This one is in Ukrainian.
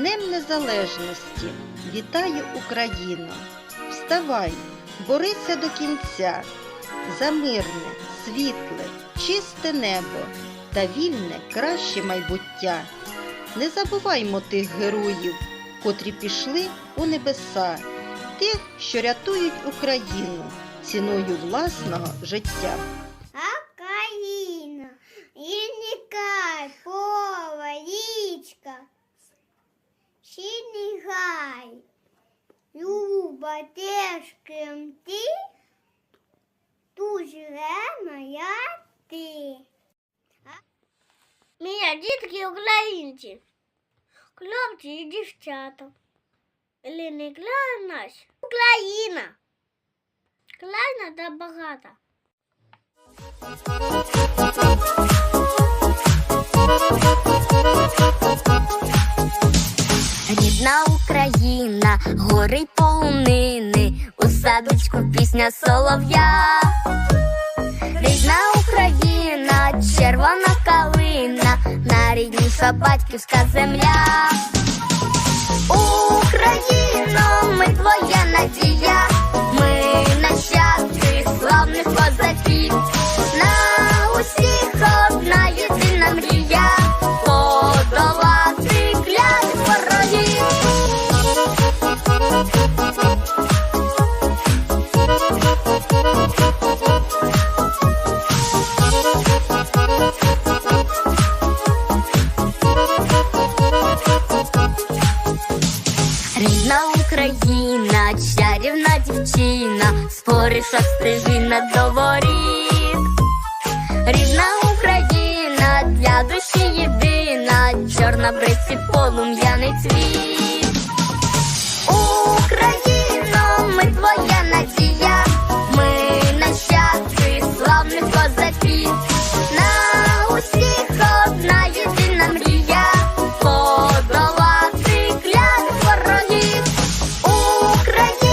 Днем Незалежності вітаю Україну! Вставай, борися до кінця за мирне, світле, чисте небо та вільне краще майбуття. Не забуваймо тих героїв, котрі пішли у небеса, тих, що рятують Україну ціною власного життя. Синій Люба, теж крім ти, тут живе моя ти. Мене дітки українці, хлопці і дівчата. Не наш Україна. Класна та багата. Рідна гори полонини, у садочку пісня солов'я. Рідна Україна, червона калина, найрідніша батьківська земля. Україно, чарівна дівчина, спориша стежина до воріт. Рідна Україна, для душі єдина, чорна бриці полум'яний цвіт. You.